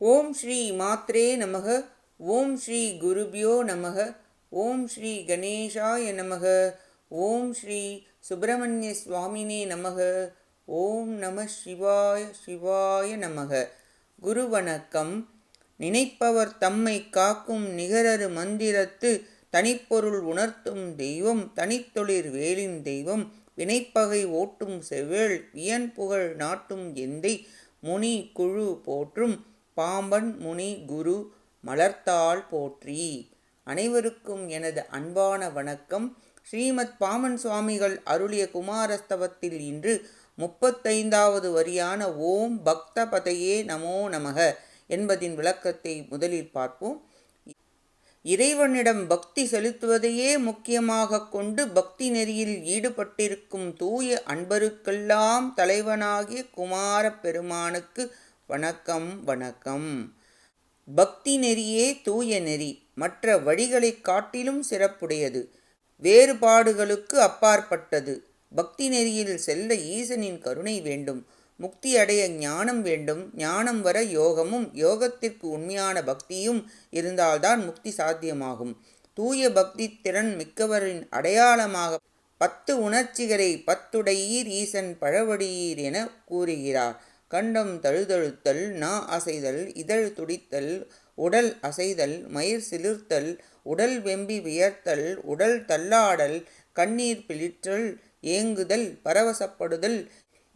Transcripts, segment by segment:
ஓம் ஸ்ரீ மாத்ரே நமக. ஓம் ஸ்ரீ குருபியோ நமக. ஓம் ஸ்ரீ கணேஷாய நமக. ஓம் ஸ்ரீ சுப்பிரமணிய சுவாமினே நமக. ஓம் நம சிவாய சிவாய நமக. குரு வணக்கம் நினைப்பவர் தம்மை காக்கும் நிகரரு மந்திரத்து தனிப்பொருள் உணர்த்தும் தெய்வம் தனித்தொழிர் வேலின் தெய்வம் வினைப்பகை ஓட்டும் செவ்வேள் வியன் புகழ் நாட்டும் எந்தை முனி குழு போற்றும் பாம்பன் முனி குரு மலர்த்தாள் போற்றி. அனைவருக்கும் எனது அன்பான வணக்கம். ஸ்ரீமத் பாமன் சுவாமிகள் அருளிய குமாரஸ்தவத்தில் இன்று முப்பத்தைந்தாவது வரியான ஓம் பக்தபதையே நமோ நமக என்பதின் விளக்கத்தை முதலில் பார்ப்போம். இறைவனிடம் பக்தி செலுத்துவதையே முக்கியமாக கொண்டு பக்தி நெறியில் ஈடுபட்டிருக்கும் தூய அன்பருக்கெல்லாம் தலைவனாகிய குமார பெருமானுக்கு வணக்கம் வணக்கம். பக்தி நெறியே தூய நெறி மற்ற வழிகளைக் காட்டிலும் சிறப்புடையது. வேறுபாடுகளுக்கு அப்பாற்பட்டது. பக்தி நெறியில் செல்ல ஈசனின் கருணை வேண்டும். முக்தி அடைய ஞானம் வேண்டும். ஞானம் வர யோகமும் யோகத்திற்கு உண்மையான பக்தியும் இருந்தால்தான் முக்தி சாத்தியமாகும். தூய பக்தி திறன் மிக்கவரின் அடையாளமாக பத்து உணர்ச்சிகளை பத்துடையீர் ஈசன் பழவடியீர் என கூறுகிறார். கண்டம் தழுதழுத்தல் நா அசைதல் இதழ் துடித்தல் உடல் அசைதல் மயிர் சிலிர்த்தல் உடல் வெம்பி வியர்த்தல் உடல் தள்ளாடல் கண்ணீர் பிளிற்றல் ஏங்குதல் பரவசப்படுதல்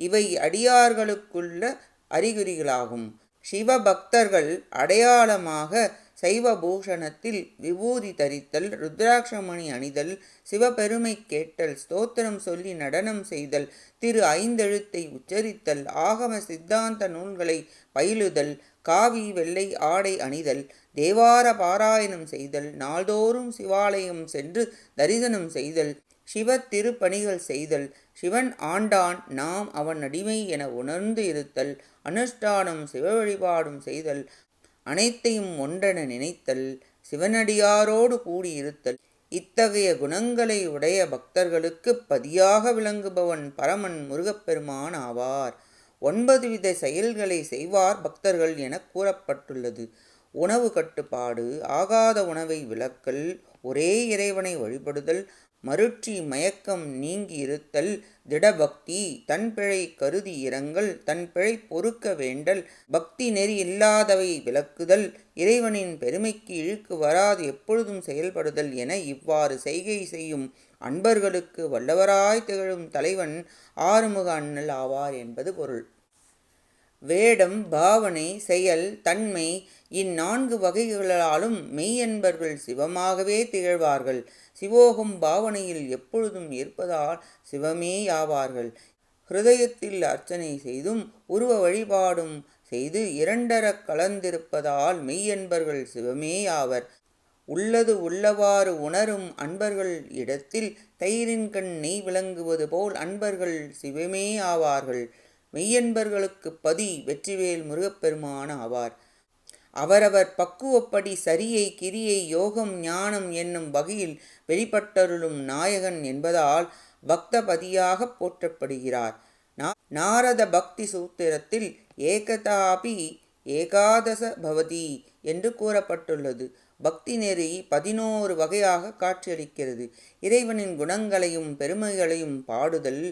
இவை அடியார்களுக்குள்ள அறிகுறிகளாகும். சிவபக்தர்கள் அடையாளமாக சைவ பூஷணத்தில் விபூதி தரித்தல் ருத்ராட்சமணி அணிதல் சிவபெருமை கேட்டல் ஸ்தோத்திரம் சொல்லி நடனம் செய்தல் திரு ஐந்தெழுத்தை உச்சரித்தல் ஆகம சித்தாந்த நூல்களை பயிலுதல் காவி வெள்ளை ஆடை அணிதல் தேவார பாராயணம் செய்தல் நாள்தோறும் சிவாலயம் சென்று தரிசனம் செய்தல் சிவ திருப்பணிகள் செய்தல் சிவன் ஆண்டான் நாம் அவன் அடிமை என உணர்ந்து இருத்தல் அனுஷ்டானம் சிவ வழிபாடும் செய்தல் அனைத்தையும் ஒன்றென நினைத்தல் சிவனடியாரோடு கூடியிருத்தல் இத்தகைய குணங்களை உடைய பக்தர்களுக்கு பதியாக விளங்குபவன் பரமன் முருகப்பெருமான் ஆவார். ஒன்பது வித செயல்களை செய்வார் பக்தர்கள் என கூறப்பட்டுள்ளது. உணவு கட்டுப்பாடு ஆகாத உணவை விளக்கல் ஒரே இறைவனை வழிபடுதல் மருட்சி மயக்கம் நீங்கி இருத்தல் திடபக்தி தன் பிழை கருதி இரங்கல் தன் பிழை பொறுக்க வேண்டல் பக்தி நெறி இல்லாதவை விளக்குதல் இறைவனின் பெருமைக்கு இழுக்கு வராது எப்பொழுதும் செயல்படுதல் என இவ்வாறு செய்கை செய்யும் அன்பர்களுக்கு வல்லவராய் திகழும் தலைவன் ஆறுமுக அண்ணல் ஆவார் என்பது பொருள். வேடம் பாவனை செயல் தன்மை இந்நான்கு வகைகளாலும் மெய்யன்பர்கள் சிவமாகவே திகழ்வார்கள். சிவோகம் பாவனையில் எப்பொழுதும் இருப்பதால் சிவமேயாவார்கள் ஹிருதயத்தில் அர்ச்சனை செய்தும் உருவ வழிபாடும் செய்து இரண்டரக் கலந்திருப்பதால் மெய்யன்பர்கள் சிவமேயாவர் உள்ளது உள்ளவாறு உணரும் அன்பர்கள் இடத்தில் தயிரின் கண் நெய் விளங்குவது போல் அன்பர்கள் சிவமே ஆவார்கள். மெய்யன்பர்களுக்கு பதி வெற்றிவேல் முருகப்பெருமான ஆவார். அவரவர் பக்குவப்படி சரியை கிரியை யோகம் ஞானம் என்னும் வகையில் வெளிப்பட்டருளும் நாயகன் என்பதால் பக்தபதியாக போற்றப்படுகிறார். நாரத பக்தி சூத்திரத்தில் ஏகதாபி ஏகாதச பவதி என்று கூறப்பட்டுள்ளது. பக்தி நெறி பதினோரு வகையாக காட்சியளிக்கிறது. இறைவனின் குணங்களையும் பெருமைகளையும் பாடுதல்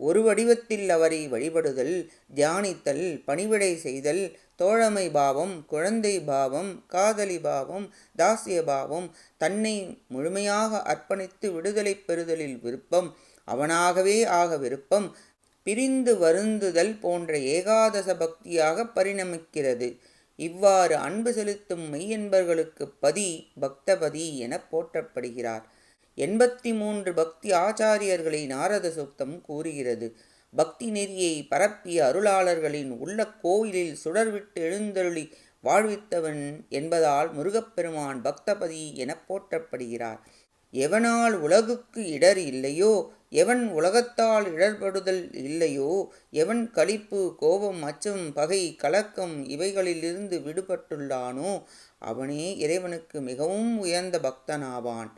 ஒரு வடிவத்தில் அவரை வழிபடுதல் தியானித்தல் பணிவிடை செய்தல் தோழமை பாவம் குழந்தை பாவம் காதலி பாவம் தாசிய பாவம் தன்னை முழுமையாக அர்ப்பணித்து விடுதலை பெறுதலில் விருப்பம் அவனாகவே ஆக விருப்பம் பிரிந்து வருந்துதல் போன்ற ஏகாதச பக்தியாக பரிணமிக்கிறது. இவ்வாறு அன்பு செலுத்தும் மெய்யன்பர்களுக்கு பதி பக்தபதி என போற்றப்படுகிறார். எண்பத்தி மூன்று பக்தி ஆச்சாரியர்களை நாரத சுத்தம் கூறுகிறது. பக்தி நெறியை பரப்பிய அருளாளர்களின் உள்ள கோயிலில் சுடர்விட்டு எழுந்தருளி வாழ்வித்தவன் என்பதால் முருகப்பெருமான் பக்தபதி என போற்றப்படுகிறார். எவனால் உலகுக்கு இடர் இல்லையோ எவன் உலகத்தால் இடர்படுதல் இல்லையோ எவன் களிப்பு கோபம் அச்சம் பகை கலக்கம் இவைகளிலிருந்து விடுபட்டுள்ளானோ அவனே இறைவனுக்கு மிகவும் உயர்ந்த பக்தனாவான்.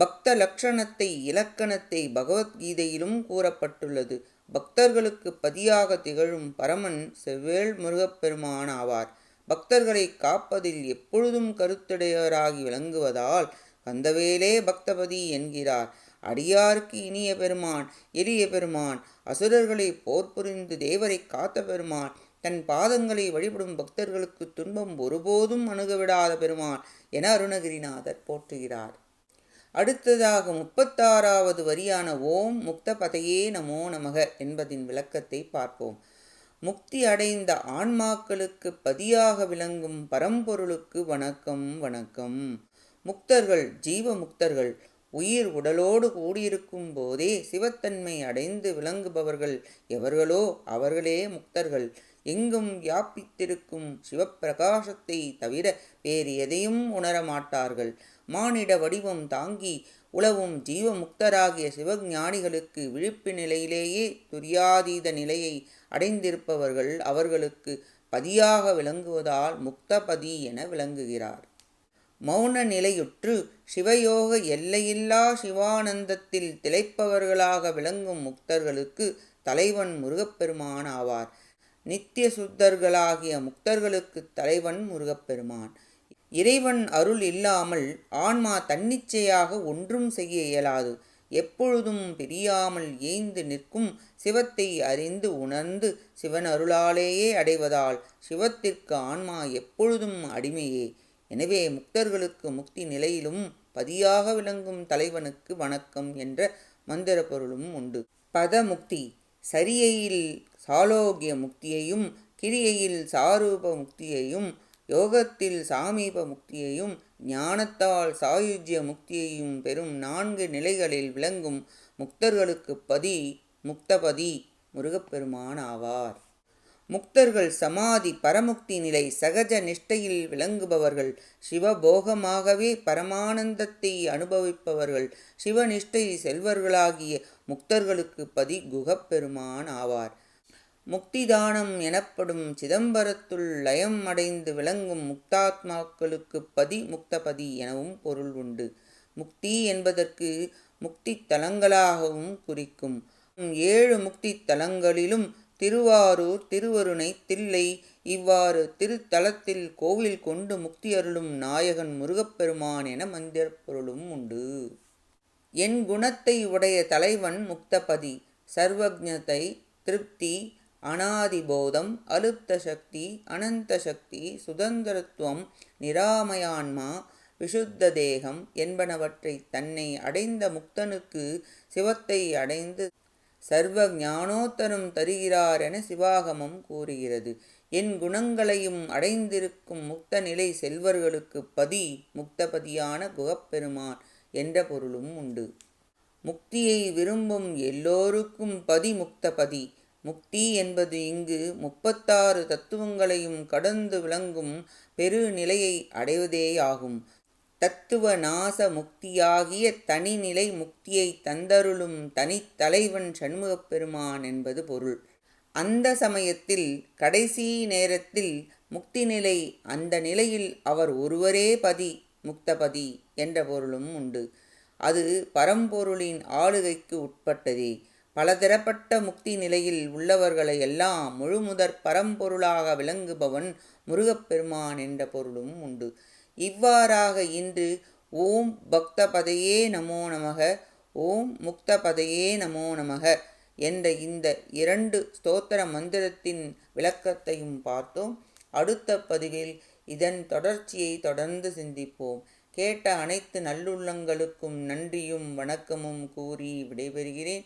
பக்த லட்சணத்தை இலக்கணத்தை பகவத்கீதையிலும் கூறப்பட்டுள்ளது. பக்தர்களுக்கு பதியாக திகழும் பரமன் செவ்வேள் முருகப்பெருமான் ஆவார். பக்தர்களை காப்பதில் எப்பொழுதும் கருத்துடையவராகி விளங்குவதால் கந்தவேலே பக்தபதி என்கிறார். அடியாருக்கு இனிய பெருமான் எளிய பெருமான் அசுரர்களை போர் புரிந்து தேவரை காத்த பெருமான் தன் பாதங்களை வழிபடும் பக்தர்களுக்கு துன்பம் ஒருபோதும் அணுகவிடாத பெருமான் என அருணகிரிநாதர் போற்றுகிறார். அடுத்ததாக முப்பத்தாறாவது வரியான ஓம் முக்த பதையே நமோ நமக என்பதின் விளக்கத்தை பார்ப்போம். முக்தி அடைந்த ஆன்மாக்களுக்கு பதியாக விளங்கும் பரம்பொருளுக்கு வணக்கம் வணக்கம். முக்தர்கள் ஜீவ முக்தர்கள் உயிர் உடலோடு கூடியிருக்கும் போதே சிவத்தன்மை அடைந்து விளங்குபவர்கள் எவர்களோ அவர்களே முக்தர்கள். எங்கும் வியாபித்திருக்கும் சிவப்பிரகாசத்தை தவிர வேறு எதையும் உணரமாட்டார்கள். மானிட வடிவம் தாங்கி உளவும் ஜீவமுக்தராகிய சிவஞானிகளுக்கு விழிப்பு நிலையிலேயே துரியாதீத நிலையை அடைந்திருப்பவர்கள் அவர்களுக்கு பதியாக விளங்குவதால் முக்தபதி என விளங்குகிறார். மௌன நிலையுற்று சிவயோக எல்லையில்லா சிவானந்தத்தில் திளைப்பவர்களாக விளங்கும் முக்தர்களுக்கு தலைவன் முருகப்பெருமான் ஆவார். நித்திய சுத்தர்களாகிய முக்தர்களுக்கு தலைவன் முருகப்பெருமான். இறைவன் அருள் இல்லாமல் ஆன்மா தன்னிச்சையாக ஒன்றும் செய்ய இயலாது. எப்பொழுதும் பிரியாமல் ஏய்ந்து நிற்கும் சிவத்தை அறிந்து உணர்ந்து சிவன் அருளாலேயே அடைவதால் சிவத்திற்கு ஆன்மா எப்பொழுதும் அடிமையே. எனவே முக்தர்களுக்கு முக்தி நிலையிலும் பதியாக விளங்கும் தலைவனுக்கு வணக்கம் என்ற மந்திர பொருளும் உண்டு. பதமுக்தி. சரியையில் சாலோக்கிய முக்தியையும் கிரியையில் சாரூப முக்தியையும் யோகத்தில் சாமீப முக்தியையும் ஞானத்தால் சாயுஜ்ய முக்தியையும் பெறும் நான்கு நிலைகளில் விளங்கும் முக்தர்களுக்கு பதி முக்தபதி முருகப்பெருமான் ஆவார். முக்தர்கள் சமாதி பரமுக்தி நிலை சகஜ நிஷ்டையில் விளங்குபவர்கள் சிவபோகமாகவே பரமானந்தத்தை அனுபவிப்பவர்கள் சிவநிஷ்டை செல்வர்களாகிய முக்தர்களுக்கு பதி குகப்பெருமான் ஆவார். முக்திதானம் எனப்படும் சிதம்பரத்துள் லயம் அடைந்து விளங்கும் முக்தாத்மாக்களுக்கு பதி முக்தபதி எனவும் பொருள் உண்டு. முக்தி என்பதற்கு முக்தி தலங்களாகவும் குறிக்கும். ஏழு முக்தி தலங்களிலும் திருவாரூர் திருவருணை தில்லை இவ்வாறு திருத்தலத்தில் கோவில் கொண்டு முக்தி அருளும் நாயகன் முருகப்பெருமான் என மந்திர பொருளும் உண்டு. என் குணத்தை உடைய தலைவன் முக்தபதி. சர்வஜத்தை திருப்தி அனாதிபோதம் அலுப்த சக்தி அனந்த சக்தி சுதந்திரத்துவம் நிராமயான்மா விஷுத்த தேகம் என்பனவற்றை தன்னை அடைந்த முக்தனுக்கு சிவத்தை அடைந்து சர்வ ஞானோத்தரம் தருகிறார் என சிவாகமம் கூறுகிறது. என் குணங்களையும் அடைந்திருக்கும் முக்த நிலை செல்வர்களுக்கு பதி முக்தபதியான குகப்பெருமான் என்ற பொருளும் உண்டு. முக்தியை விரும்பும் எல்லோருக்கும் பதி முக்தபதி. முக்தி என்பது இங்கு முப்பத்தாறு தத்துவங்களையும் கடந்து விளங்கும் பெருநிலையை அடைவதேயாகும். தத்துவ நாச முக்தியாகிய தனிநிலை முக்தியை தந்தருளும் தனித்தலைவன் சண்முகப் பெருமான் என்பது பொருள். அந்த சமயத்தில் கடைசி நேரத்தில் முக்தி நிலை அந்த நிலையில் அவர் ஒருவரே பதி முக்தபதி என்ற பொருளும் உண்டு. அது பரம்பொருளின் ஆளுகைக்கு உட்பட்டதே. பலதரப்பட்ட முக்தி நிலையில் உள்ளவர்களை எல்லாம் முழுமுதற் பரம்பொருளாக விளங்குபவன் முருகப்பெருமான் என்ற பொருளும் உண்டு. இவ்வாறாக இன்று ஓம் பக்தபதையே நமோ நமக ஓம் முக்தபதையே நமோ நமக என்ற இந்த இரண்டு ஸ்தோத்திர மந்திரத்தின் விளக்கத்தையும் பார்த்தோம். அடுத்த பதிவில் இதன் தொடர்ச்சியை தொடர்ந்து சிந்திப்போம். கேட்ட அனைத்து நல்லுள்ளங்களுக்கும் நன்றியும் வணக்கமும் கூறி விடைபெறுகிறேன்.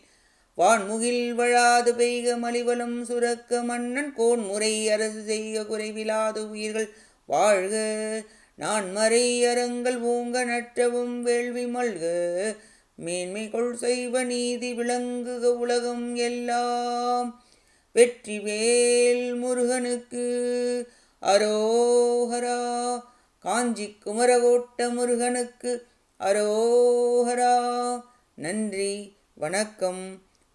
வான்முகில் வழாது பெய்க மலிவலம் சுரக்க மன்னன் கோன் முறை அரசு செய்க குறைவிலாத உயிர்கள். வாழ்க நான் மறை அறங்கள் ஓங்க நற்றவும் வேள்வி மல்க. மேன்மை கொள் செய்வ நீதி விளங்குக உலகம் எல்லாம். வெற்றி வேல் முருகனுக்கு அரோஹரா காஞ்சி குமரகோட்ட முருகனுக்கு அரோஹரா நன்றி வணக்கம்.